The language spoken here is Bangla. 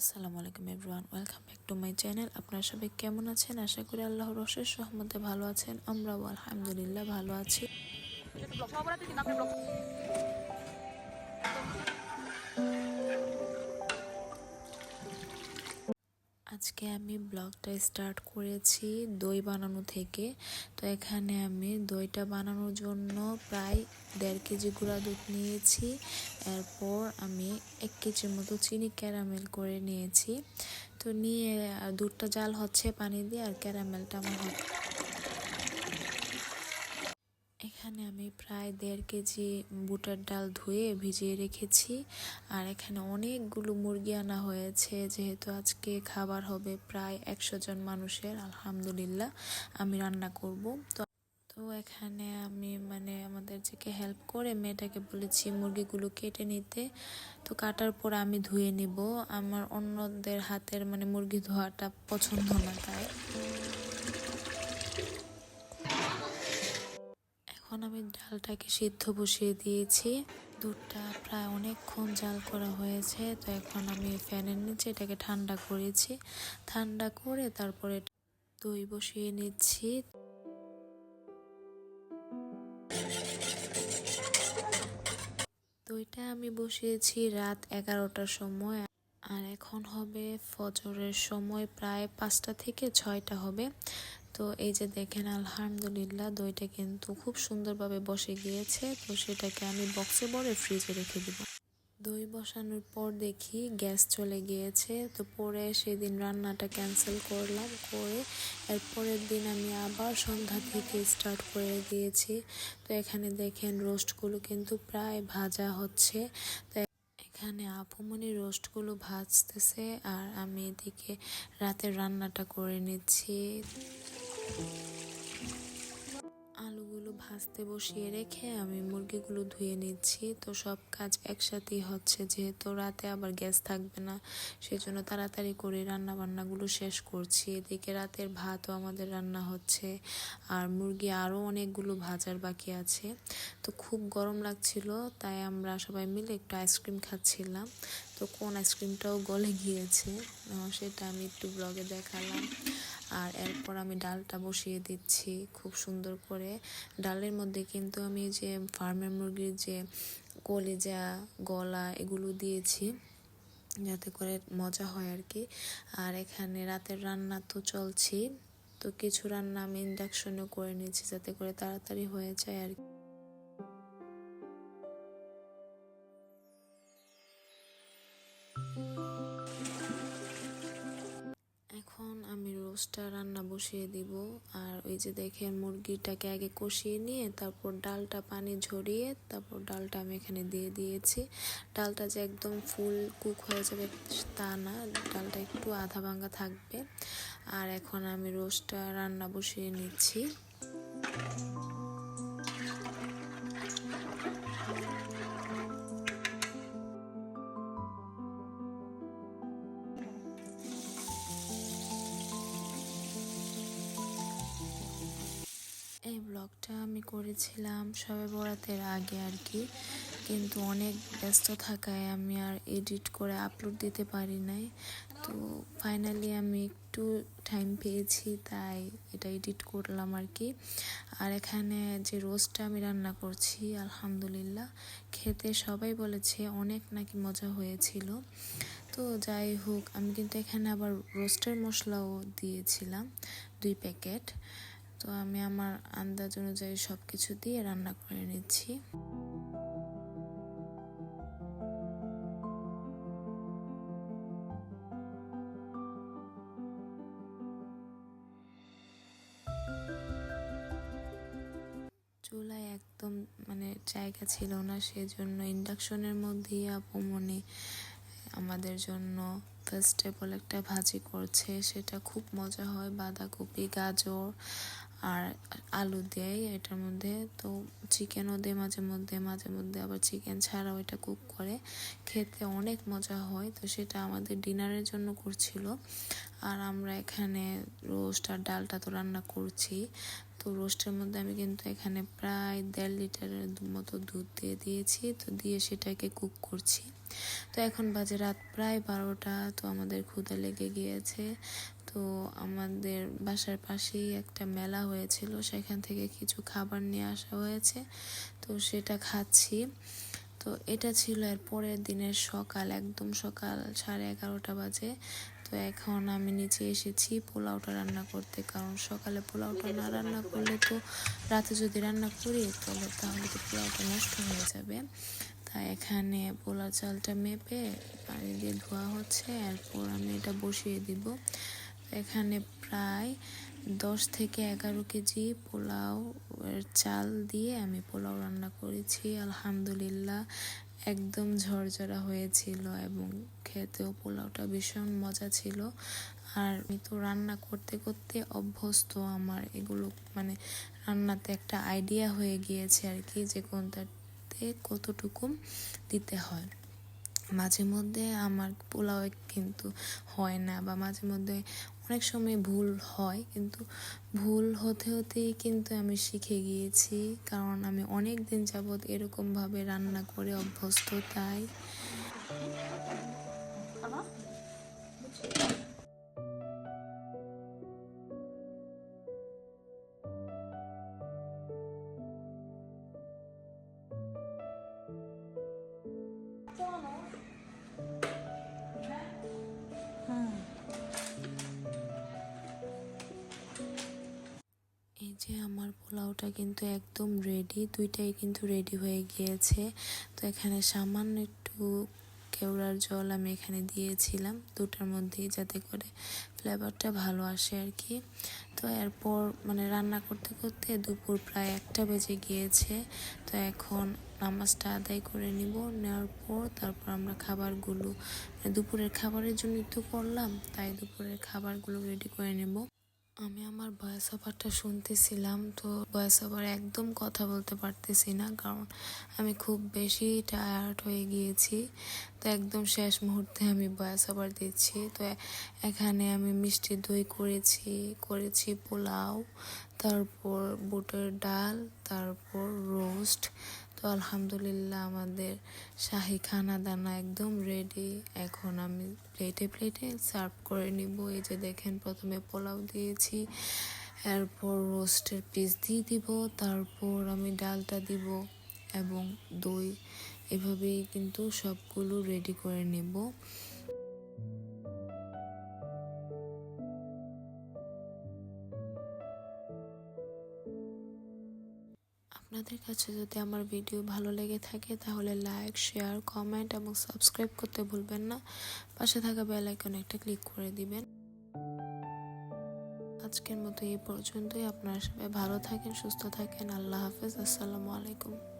আসসালামু আলাইকুম everyone, welcome back to my channel. আপনারা সবাই কেমন আছেন? আশা করি আল্লাহর অশেষ রহমতে ভালো আছেন। আমরাও আলহামদুলিল্লাহ ভালো আছি। আজকে আমি ব্লগটা স্টার্ট করেছি দই বানানো থেকে। তো এখানে আমি দইটা বানানোর জন্য প্রায় দেড় কেজি গুঁড়া দুধ নিয়েছি। এরপর আমি এক কেজির মতো চিনি ক্যারামেল করে নিয়েছি। তো নিয়ে, দুধটা জাল হচ্ছে পানি দিয়ে আর ক্যারামেলটা আমার এখানে আমি প্রায় দেড় কেজি বুটার ডাল ধুয়ে ভিজিয়ে রেখেছি। আর এখানে অনেকগুলো মুরগি আনা হয়েছে। যেহেতু আজকে খাবার হবে প্রায় একশো জন মানুষের, আলহামদুলিল্লাহ, আমি রান্না করব। তো তো এখানে আমি মানে আমাদের যেকে হেল্প করে, মেয়েটাকে বলেছি মুরগিগুলো কেটে নিতে। তো কাটার পর আমি ধুয়ে নিব। আমার অন্যদের হাতের মানে মুরগি ধোয়াটা পছন্দ না তাই এখন আমি ডালটাকে সিদ্ধ বসিয়ে দিয়েছি। দুধটা প্রায় অনেকক্ষণ জাল করা হয়েছে, তো এখন আমি ফ্যানের নিচে এটাকে ঠান্ডা করেছি। ঠান্ডা করে তারপরে দই বসিয়ে নিচ্ছি। দইটা আমি বসিয়েছি রাত এগারোটার সময়, আর এখন হবে ফজরের সময়, প্রায় পাঁচটা থেকে ছয়টা হবে। তো এই যে দেখেন, আলহামদুলিল্লাহ দইটা কিন্তু খুব সুন্দরভাবে বসে গিয়েছে। তো সেটাকে আমি বক্সে ভরে ফ্রিজে রেখে দিব। দই বসানোর পর দেখি গ্যাস চলে গিয়েছে। তো পরে সেদিন রান্নাটা ক্যান্সেল করলাম, করে এরপরের দিন আমি আবার সন্ধ্যা থেকে স্টার্ট করে দিয়েছি। তো এখানে দেখেন রোস্টগুলো কিন্তু প্রায় ভাজা হচ্ছে। তো এখানে আপুমনি রোস্টগুলো ভাজতেছে আর আমি এদিকে রাতের রান্নাটা করে নিচ্ছি। আলুগুলো ভাজতে বসিয়ে রেখে আমি মুরগিগুলো ধুয়ে নিচ্ছি। তো সব কাজ একসাথেই হচ্ছে, যেহেতু রাতে আবার গ্যাস থাকবে না, সেজন্য তাড়াতাড়ি করে রান্না বান্নাগুলো শেষ করছি। এদিকে রাতের ভাতও আমাদের রান্না হচ্ছে, আর মুরগি আরও অনেকগুলো ভাজার বাকি আছে। তো খুব গরম লাগছিল, তাই আমরা সবাই মিলে একটু আইসক্রিম খাচ্ছিলাম। তো কোন আইসক্রিমটাও গলে গিয়েছে সেটা আমি একটু ব্লগে দেখালাম। আর এরপর আমি ডালটা বসিয়ে দিচ্ছি খুব সুন্দর করে। ডালের মধ্যে কিন্তু আমি যে ফার্মের মুরগির যে কলিজা, গলা এগুলো দিয়েছি যাতে করে মজা হয় আর কি। আর এখানে রাতের রান্না তো চলছি তো কিছু রান্না আমি ইন্ডাকশনে করে নিয়েছি যাতে করে তাড়াতাড়ি হয়ে যায় আর কি। রোস্টটা রান্না বসিয়ে দিব। আর ওই যে দেখেন মুরগিটাকে আগে কষিয়ে নিয়ে তারপর ডালটা পানি ঝরিয়ে তারপর ডালটা আমি এখানে দিয়ে দিয়েছি। ডালটা যে একদম ফুল কুক হয়ে যাবে তা না, ডালটা একটু আধা ভাঙা থাকবে। আর এখন আমি রোস্টটা রান্না বসিয়ে নিচ্ছি। ব্লগটা আমি করেছিলাম সবে বরাতের আগে আর কি। কিন্তু অনেক ব্যস্ত থাকায় আমি আর এডিট করে আপলোড দিতে পারি নাই। তো ফাইনালি আমি একটু টাইম পেয়েছি, তাই এটা এডিট করলাম আর কি। আর এখানে যে রোস্টটা আমি রান্না করছি, আলহামদুলিল্লাহ, খেতে সবাই বলেছে অনেক নাকি মজা হয়েছিল। তো যাই হোক, আমি কিন্তু এখানে আবার রোস্টের মশলাও দিয়েছিলাম, দুই প্যাকেট তো আমি আমার আন্দাজ অনুযায়ী সব কিছু দিয়ে রান্না করে নিচ্ছি। চুলায় একদম মানে জায়গা ছিল না, সেজন্য ইন্ডাকশনের মধ্যেই আপু মনে আমাদের জন্য ভেজিটেবল একটা ভাজি করছে। সেটা খুব মজা হয়, বাঁধাকপি, গাজর আর আলু দেয় এটার মধ্যে। তো চিকেনও দেয় মাঝে মধ্যে মাঝে মধ্যে আবার চিকেন ছাড়াও এটা কুক করে। খেতে অনেক মজা হয়, তো সেটা আমাদের ডিনারের জন্য করছিল। আর আমরা এখানে রোস্ট আর ডালটা তো রান্না করছি। তো রোস্টের মধ্যে আমি কিন্তু এখানে প্রায় দেড় লিটারের মতো দুধ দিয়ে দিয়েছি, তো দিয়ে সেটাকে কুক করছি। তো এখন বাজে রাত প্রায় বারোটা, তো আমাদের ক্ষুদা লেগে গিয়েছে। তো আমাদের বাসার পাশেই একটা মেলা হয়েছিল, সেখান থেকে কিছু খাবার নিয়ে আসা হয়েছে। তো সেটা খাচ্ছি। তো এটা ছিল এর পরের দিনের সকাল, একদম সকাল সাড়ে এগারোটা বাজে। তো এখন আমি নিচে এসেছি পোলাওটা রান্না করতে, কারণ সকালে পোলাওটা না রান্না করলে তো রাতে যদি রান্না করি, তাহলে তাহলে তো পোলাওটা নষ্ট হয়ে যাবে। তা এখানে পোলাও চালটা মেপে পানি দিয়ে ধোয়া হচ্ছে, এরপর আমি এটা বসিয়ে দিব। এখানে প্রায় দশ থেকে এগারো কেজি পোলাও চাল দিয়ে আমি পোলাও রান্না করেছি। আলহামদুলিল্লাহ, একদম ঝরঝরা হয়েছিল এবং খেতেও পোলাওটা ভীষণ মজা ছিল। আর আমি তো রান্না করতে করতে অভ্যস্ত, আমার এগুলো মানে রান্নাতে একটা আইডিয়া হয়ে গিয়েছে আর কি যে কোনটাতে কতটুকু দিতে হয়। মাঝে মধ্যে আমার পোলাও কিন্তু হয় না বা মাঝে মধ্যে অনেক সময় ভুল হয়, কিন্তু ভুল হতে হতেই কিন্তু আমি শিখে গিয়েছি। কারণ আমি অনেক দিন যাবৎ এরকমভাবে রান্না করে অভ্যস্ত, তাই। পোলাওটা কিন্তু একদম রেডি দুইটাই কিন্তু রেডি হয়ে গিয়েছে। তো এখানে সামান্য একটু কেওড়ার জল আমি এখানে দিয়েছিলাম, দুটার মধ্যেই যাতে করে ফ্লেভারটা ভালো আসে আর কি তো এরপর মানে রান্না করতে করতে দুপুর প্রায় একটা বেজে গিয়েছে। তো এখন নামাজটা আদায় করে নিব, নেওয়ার পর তারপর আমরা খাবারগুলো মানে দুপুরের খাবারের জন্য তো করলাম, তাই দুপুরের খাবারগুলো রেডি করে নেব। আমি আমার ভয়েস ওভারটা শুনতেছিলাম, তো ভয়েস ওভার একদম কথা বলতে পারতেছি না, কারণ আমি খুব বেশি টায়ার্ড হয়ে গিয়েছি। তো একদম শেষ মুহূর্তে আমি ভয়েস ওভার দিচ্ছি। তো এখানে আমি মিষ্টি দই করেছি করেছি পোলাও, তারপর বুটের ডাল, তারপর রোস্ট আলহামদুলিল্লাহ আমাদের শাহি খানা দানা একদম রেডি এখন আমি প্লেটে প্লেটে সার্ভ করে নিব। এই যে দেখেন, প্রথমে পোলাও দিয়েছি, এরপর রোস্টের পিস দিয়ে দিব, তারপর আমি ডালটা দিব এবং দই। এভাবেই কিন্তু সবগুলো রেডি করে নেব। আপনাদের কাছে যদি আমার ভিডিও ভালো লেগে থাকে, তাহলে লাইক শেয়ার কমেন্ট এবং সাবস্ক্রাইব করতে ভুলবেন না। পাশে থাকা বেল আইকন একটা ক্লিক করে দিবেন। আজকের মতো এই পর্যন্তই। আপনারা সবাই ভালো থাকেন, সুস্থ থাকেন। আল্লাহ হাফেজ। আসসালামু আলাইকুম।